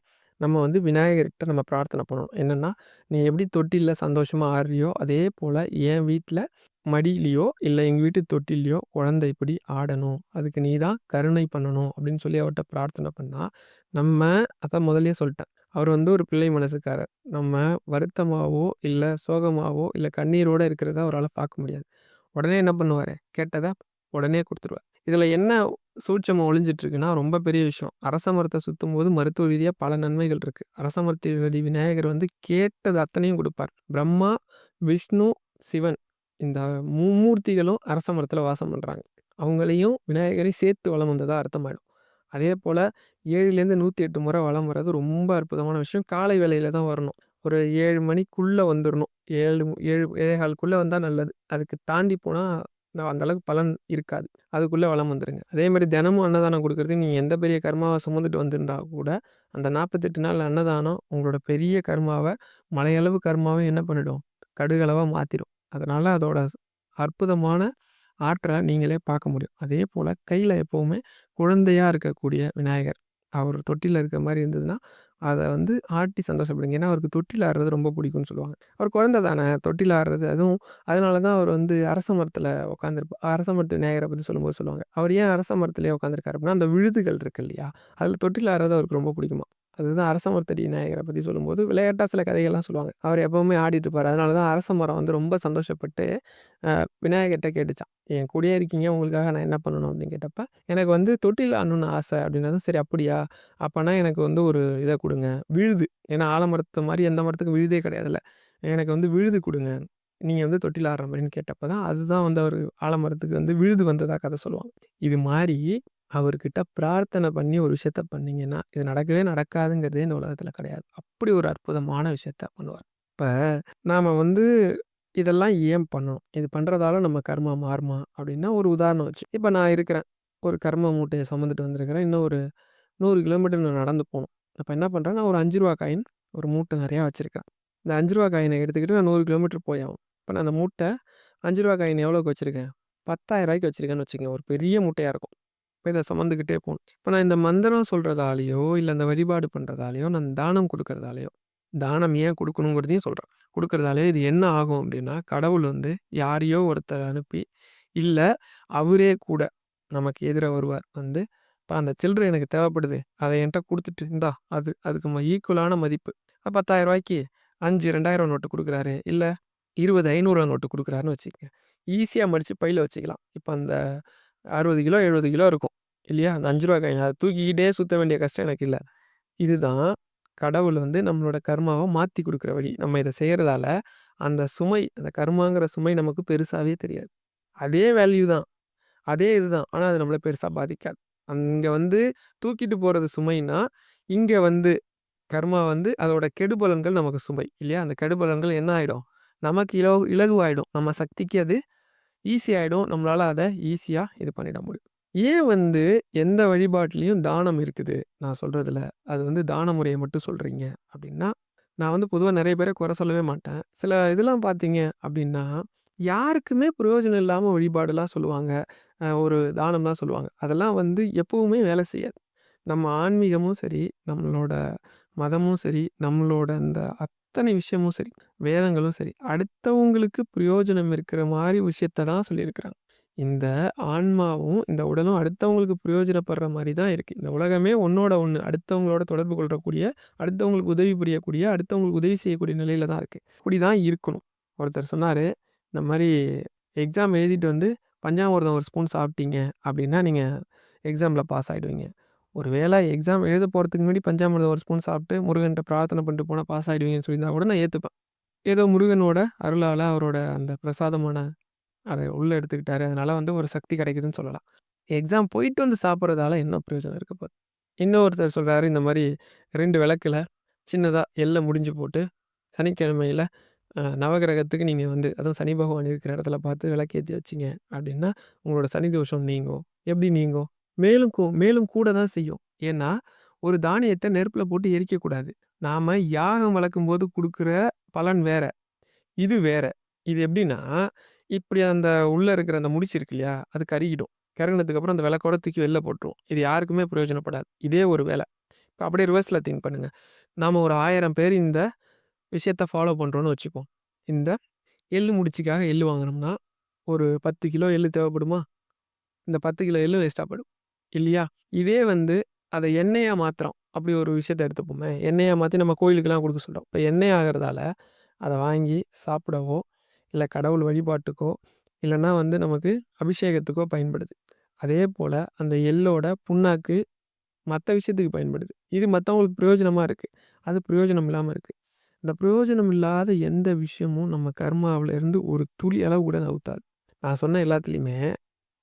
நம்ம வந்து விநாயகர்கிட்ட நம்ம பிரார்த்தனை பண்ணணும். என்னன்னா, "நீ எப்படி தொட்டிலில் சந்தோஷமாக ஆடுறியோ, அதே போல் என் வீட்டில் மடியிலையோ இல்லை எங்கள் வீட்டு தொட்டிலையோ குழந்தை இப்படி ஆடணும். அதுக்கு நீ தான் கருணை பண்ணணும்." அப்படின்னு சொல்லி அவர்கிட்ட பிரார்த்தனை பண்ணால் நம்ம அதான் முதலே சொல்லிட்டேன் அவர் வந்து ஒரு பிள்ளை மனசுக்காரர். நம்ம வருத்தமாகவோ இல்லை சோகமாகவோ இல்லை கண்ணீரோட இருக்கிறத அவரால் பார்க்க முடியாது. உடனே என்ன பண்ணுவார் கேட்டதை உடனே கொடுத்துருவார் இதில் என்ன சூட்சமம் ஒளிஞ்சிட்டு இருக்குன்னா, ரொம்ப பெரிய விஷயம். அரச மரத்த சுத்தும்போது மருத்துவ ரீதியா பல நன்மைகள் இருக்கு. அரச மரத்தடி விநாயகர் வந்து கேட்டது அத்தனையும் குடுப்பார். பிரம்மா, விஷ்ணு, சிவன் இந்த மும்மூர்த்திகளும் அரச மரத்துல வாசம் பண்றாங்க. அவங்களையும் விநாயகரையும் சேர்த்து வலம் வந்ததா அர்த்தமாயிடும். அதே போல 7லேருந்து 108 முறை வலம் வர்றது ரொம்ப அற்புதமான விஷயம். காலை வேளையில தான் வரணும். ஒரு 7 மணிக்குள்ள வந்துரணும். 7 7 7:15க்குள்ள வந்தா நல்லது. அதுக்கு தாண்டி போனா நான் அந்தளவுக்கு பலன் இருக்காது. அதுக்குள்ளே வலம் வந்துடுங்க அதே மாதிரி தினமும் அன்னதானம் கொடுக்குறது நீங்கள் எந்த பெரிய கர்மாவை சுமந்துட்டு வந்திருந்தா கூட, அந்த 48 நாள் அன்னதானம் உங்களோட பெரிய கர்மாவை மலையளவு கர்மாவை என்ன பண்ணிடும்? கடுகளவாக மாற்றிடும் அதனால் அதோட அற்புதமான ஆற்றலை நீங்களே பார்க்க முடியும். அதே போல் கையில் எப்போவுமே குழந்தையாக இருக்கக்கூடிய விநாயகர், அவர் தொட்டியில் இருக்கிற மாதிரி இருந்ததுன்னா, அதை வந்து ஆட்டி சந்தோஷப்படுங்க. ஏன்னா அவருக்கு தொட்டில் ஆடுறது ரொம்ப பிடிக்கும்னு சொல்லுவாங்க. அவர் குழந்தை தானே, தொட்டில் ஆடுறது அதுவும் அதனால தான் அவர் வந்து அரச மரத்தில் உட்காந்துருப்பா அரச மரத்து விநாயகரை பற்றி சொல்லும்போது சொல்லுவாங்க. அவர் ஏன் அரச மரத்துலேயே உட்காந்துருக்காரு அப்படின்னா, அந்த விழுதுகள் இருக்கு இல்லையா? அதில் தொட்டில் ஆடுறது அவருக்கு ரொம்ப பிடிக்குமா அதுதான் அரச மரத்தடி விநாயகரை பற்றி சொல்லும்போது, விளையாட்டாக சில கதைகள்லாம் சொல்லுவாங்க. அவர் எப்பவுமே ஆடிட்டு இருப்பார் அதனால தான் அரச மரம் வந்து ரொம்ப சந்தோஷப்பட்டு, விநாயகர்கிட்ட கேட்டுச்சான் "என் கூடயே இருக்கீங்க. உங்களுக்காக நான் என்ன பண்ணணும்?" அப்படின்னு கேட்டப்ப, "எனக்கு வந்து தொட்டில் ஆடணும்னு ஆசை." அப்படின்னா "சரி அப்படியா? அப்போனா எனக்கு வந்து ஒரு இதை கொடுங்க விழுது." ஏன்னா ஆலமரத்து மாதிரி எந்த மரத்துக்கும் விழுதே கிடையாதுல்ல. "எனக்கு வந்து விழுது கொடுங்க நீங்கள் வந்து தொட்டில் ஆடுற மாதிரின்னு கேட்டப்ப தான், அதுதான் வந்து அவர் ஆலமரத்துக்கு வந்து விழுது வந்ததாக கதை சொல்லுவாங்க. இது மாதிரி அவர்கிட்ட பிரார்த்தனை பண்ணி ஒரு விஷயத்த பண்ணீங்கன்னா, இது நடக்கவே நடக்காதுங்கிறதே இந்த உலகத்துல கிடையாது. அப்படி ஒரு அற்புதமான விஷயத்த பண்ணுவார். இப்ப நாம வந்து இதெல்லாம் ஏன் பண்ணணும்? இது பண்றதால நம்ம கர்மா மாறுமா? அப்படின்னா ஒரு உதாரணம் வச்சு இப்ப நான் இருக்கிறேன். ஒரு கர்ம மூட்டைய சுமந்துட்டு வந்திருக்கிறேன். இன்னும் ஒரு 100 கிலோமீட்டர் நான் நடந்து போணும். அப்ப என்ன பண்றேன், நான் ஒரு ரூ. 5 காயின் ஒரு மூட்டை நெறையா வச்சிருக்கிறேன். இந்த ரூ. 5 காயின எடுத்துக்கிட்டு நான் 100 கிலோமீட்டர் போய் ஆகணும். இப்ப நான் அந்த மூட்டை ரூ. 5 காயின் எவ்வளோக்கு வச்சிருக்கேன்? ரூ. 10,000க்கு வச்சிருக்கேன்னு வச்சுக்கங்க. ஒரு பெரிய மூட்டையா இருக்கும். இப்போ இதை சுமந்துக்கிட்டே போகணும் இப்போ நான் இந்த மந்திரம் சொல்கிறதாலேயோ இல்லை இந்த வழிபாடு பண்றதாலயோ, நான் தானம் குடுக்கறதாலயோ, தானம் ஏன் கொடுக்கணுங்கிறதையும் சொல்கிறேன் குடுக்கறதாலயோ இது என்ன ஆகும் அப்படின்னா, கடவுள் வந்து யாரையோ ஒருத்தர் அனுப்பி, இல்லை அவரே கூட நமக்கு எதிராக வருவார். வந்து, இப்போ அந்த சில்லறை எனக்கு தேவைப்படுது. அதை என்கிட்ட கொடுத்துட்டு இந்தா அது அதுக்கு ஈக்குவலான மதிப்பு." பத்தாயிரம் ரூபாய்க்கு அஞ்சு ரெண்டாயிரம் நோட்டு கொடுக்குறாரு இல்லை இருபது ஐநூறுவா நோட்டு கொடுக்குறாருன்னு வச்சுக்கங்க. ஈஸியாக மடித்து பையில வச்சுக்கலாம். இப்போ அந்த 60 கிலோ 70 கிலோ இருக்கும். இல்லையா? அந்த அஞ்சு ரூபா காயின் அதை தூக்கிக்கிட்டே சுற்ற வேண்டிய கஷ்டம் எனக்கு இல்லை இதுதான் கடவுள் வந்து நம்மளோட கர்மாவை மாற்றி கொடுக்குற வழி. நம்ம இதை செய்கிறதால அந்த சுமை அந்த கர்மாங்கிற சுமை நமக்கு பெருசாகவே தெரியாது. அதே வேல்யூ தான். அதே இதுதான். ஆனால் அது நம்மளை பெருசாக பாதிக்காது. அங்கே வந்து தூக்கிட்டு போகிறது சுமைன்னா, இங்கே வந்து கர்மா வந்து அதோட கெடுபலன்கள் நமக்கு சுமை. இல்லையா? அந்த கெடுபலன்கள் என்ன ஆகிடும் நமக்கு இலவு இலகுவாயிடும். நம்ம சக்திக்கு அது ஈஸியாகிடும் நம்மளால் அதை ஈஸியாக இது பண்ணிட முடியும். ஏன் வந்து எந்த வழிபாட்டிலையும் தானம் இருக்குது, நான் சொல்கிறதுல அது வந்து தான முறையை மட்டும் சொல்கிறீங்க அப்படின்னா, நான் வந்து பொதுவாக நிறைய பேரை குறை சொல்லவே மாட்டேன். சில இதெல்லாம் பார்த்தீங்க அப்படின்னா, யாருக்குமே பிரயோஜனம் இல்லாமல் வழிபாடுலாம் சொல்லுவாங்க. ஒரு தானம்லாம் சொல்லுவாங்க. அதெல்லாம் வந்து எப்பவுமே வேலை செய்யாது. நம்ம ஆன்மீகமும் சரி, நம்மளோட மதமும் சரி, நம்மளோட அந்த அத்தனை விஷயமும் சரி, வேதங்களும் சரி, அடுத்தவங்களுக்கு பிரயோஜனம் இருக்கிற மாதிரி விஷயத்த தான் சொல்லியிருக்கிறாங்க. இந்த ஆன்மாவும், இந்த உடலும் அடுத்தவங்களுக்கு பிரயோஜனப்படுற மாதிரி தான் இருக்குது இந்த உலகமே ஒன்றோட ஒன்று அடுத்தவங்களோட தொடர்பு கொள்ளக்கூடிய அடுத்தவங்களுக்கு உதவி புரியக்கூடிய, அடுத்தவங்களுக்கு உதவி செய்யக்கூடிய நிலையில தான் இருக்குது இப்படி தான் இருக்கணும். ஒருத்தர் சொன்னார் இந்த மாதிரி எக்ஸாம் எழுதிட்டு வந்து பஞ்சாமிர்தம் ஒரு ஸ்பூன் சாப்பிட்டீங்க அப்படின்னா, நீங்கள் எக்ஸாமில் பாஸ் ஆகிடுவீங்க ஒரு வேளை எக்ஸாம் எழுத போகிறதுக்கு முன்னாடி பஞ்சாமிர்தம் ஒரு ஸ்பூன் சாப்பிட்டு, முருகன்ட்ட பிரார்த்தனை பண்ணிட்டு போனால் பாஸ் ஆகிடுவீங்கன்னு சொல்லியிருந்தா கூட நான் ஏற்றுப்பேன் ஏதோ முருகனோட அருளால, அவரோட அந்த பிரசாதமான அதை உள்ள எடுத்துக்கிட்டாரு. அதனால வந்து ஒரு சக்தி கிடைக்குதுன்னு சொல்லலாம். எக்ஸாம் போயிட்டு வந்து சாப்பிடுறதால என்ன பிரயோஜனம் இருக்க போது? இன்னொருத்தர் சொல்றாரு, இந்த மாரி 2 விளக்குல சின்னதா எள்ள முடிஞ்சு போட்டு, சனிக்கிழமையில அ நவகிரகத்துக்கு நீங்க வந்து அதுவும் சனி பகவான் இருக்கிற இடத்துல பார்த்து விளக்கேத்தி வச்சீங்க அப்படின்னா, உங்களோட சனி தோஷம் நீங்கும். எப்படி நீங்கும்? மேலும் கூ மேலும் கூட தான் செய்யும். ஏன்னா, ஒரு தானியத்த நெருப்புல போட்டு எரிக்கக்கூடாது. நாம யாகம் வளர்க்கும்போது குடுக்குற பலன் வேற. இது வேற. இது எப்படின்னா, இப்படி அந்த உள்ள இருக்கிற அந்த முடிச்சு இருக்கு இல்லையா? அது கருகிடும். கருகுனதுக்கு அப்புறம் அந்த விளக்கோட தூக்கி வெளில போட்டுருவோம். இது யாருக்குமே பிரயோஜனப்படாது. இதே ஒரு வேல. இப்ப அப்படியே ரிவர்ஸ்ல திங்க் பண்ணுங்க. நாம ஒரு 1000 பேர் இந்த விஷயத்த ஃபாலோ பண்றோம்னு வச்சுப்போம். இந்த எள்ளு முடிச்சுக்காக எள்ளு வாங்குனோம்னா, ஒரு 10 கிலோ எள்ளு தேவைப்படுமா? இந்த 10 கிலோ எள்ளு வேஸ்ட்டா போயிடும். இல்லையா? இதே வந்து அத எண்ணெயா மாத்துறோம். அப்படி ஒரு விஷயத்த எடுத்துப்போமே. எண்ணெயா மாத்தி நம்ம கோயிலுக்கெல்லாம் குடுக்க சொல்றோம். இப்ப எண்ணெய் ஆகுறதால, அத வாங்கி சாப்பிடவோ, இல்ல கடவுள் வழிபாட்டுக்கோ, இல்லன்னா வந்து நமக்கு அபிஷேகத்துக்கோ பயன்படுது. அதே போல அந்த எள்ளோட புண்ணாக்கு மத்த விஷயத்துக்கு பயன்படுது. இது மத்தவங்களுக்கு பிரயோஜனமா இருக்கு. அது பிரயோஜனம் இல்லாம இருக்கு. இந்த பிரயோஜனம் இல்லாத எந்த விஷயமும் நம்ம கர்மாவுல இருந்து ஒரு துளி அளவு கூட நவுத்தாது. நான் சொன்ன எல்லாத்துலயுமே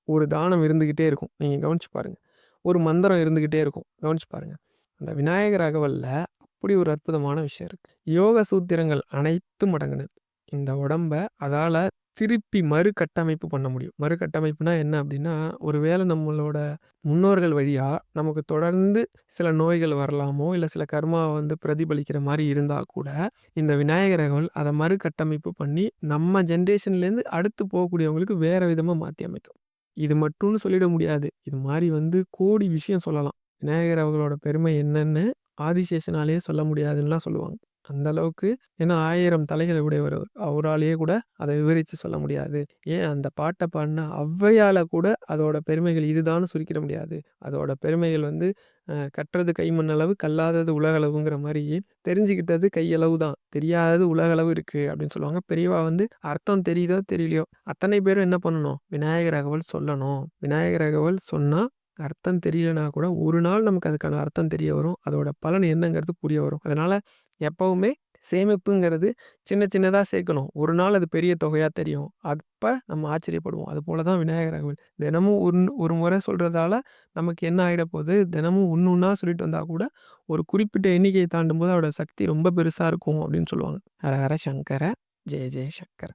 ஒரு தானம் இருந்துகிட்டே இருக்கும். நீங்க கவனிச்சு பாருங்க. ஒரு மந்திரம் இருந்துகிட்டே இருக்கும். கவனிச்சு பாருங்க. அந்த விநாயகர் அகவல்ல அப்படி ஒரு அற்புதமான விஷயம் இருக்குது யோக சூத்திரங்கள் அனைத்தும் அடங்கினது இந்த உடம்ப அதால் திருப்பி மறுகட்டமைப்பு பண்ண முடியும். மறுகட்டமைப்புனா என்ன அப்படின்னா, ஒருவேளை நம்மளோட முன்னோர்கள் வழியாக நமக்கு தொடர்ந்து சில நோய்கள் வரலாமோ, இல்லை சில கர்மாவை வந்து பிரதிபலிக்கிற மாதிரி இருந்தால் கூட, இந்த விநாயகர் அகவல் அத மறுகட்டமைப்பு பண்ணி, நம்ம ஜென்ரேஷன்லேருந்து அடுத்து போகக்கூடியவங்களுக்கு வேறு விதமாக மாற்றி அமைக்கும். இது மட்டும்னு சொல்லிட முடியாது. இது மாதிரி வந்து கோடி விஷயம் சொல்லலாம். விநாயகர் அவர்களோட பெருமை என்னன்னு ஆதிசேஷனாலேயே சொல்ல முடியாதுன்னுலாம் சொல்லுவாங்க. அந்த அளவுக்கு ஏன்னா ஆயிரம் தலைகளை உடையவர் அவராலேயே கூட அதை விவரித்து சொல்ல முடியாது. ஏன் அந்த பாட்டை பாடின ஔவையால் கூட அதோட பெருமைகள் இதுதான்னு சுருக்கிட முடியாது. அதோட பெருமைகள் வந்து கட்டுறது "கற்றது கைமண் அளவு, கல்லாதது உலகளவுங்கிற" மாதிரி தெரிஞ்சுக்கிட்டது கையளவு தான். தெரியாதது உலகளவு இருக்குது அப்படின்னு சொல்லுவாங்க. பெரியவா வந்து அர்த்தம் தெரியுதோ தெரியலையோ, அத்தனை பேரும் என்ன பண்ணணும்? விநாயகர் அகவல் சொல்லணும். விநாயகர் அகவல் சொன்னால் அர்த்தம் தெரியலனா கூட ஒரு நாள் நமக்கு அதுக்கான அர்த்தம் தெரிய வரும். அதோட பலன் என்னங்கிறது புரிய வரும். அதனால் எப்போவுமே சேமிப்புங்கிறது சின்ன சின்னதாக சேர்க்கணும். ஒரு நாள் அது பெரிய தொகையாக தெரியும். அப்போ நம்ம ஆச்சரியப்படுவோம். அதுபோல தான் விநாயகர் கோவில் தினமும் ஒன் ஒரு முறை சொல்கிறதால நமக்கு என்ன ஆகிடப்போகுது தினமும் ஒன்று ஒன்றா சொல்லிட்டு வந்தால் கூட ஒரு குறிப்பிட்ட எண்ணிக்கையை தாண்டும் போது அதோட சக்தி ரொம்ப பெருசாக இருக்கும் அப்படின்னு சொல்லுவாங்க. ஹர ஹர சங்கர ஜெய ஜெய சங்கர.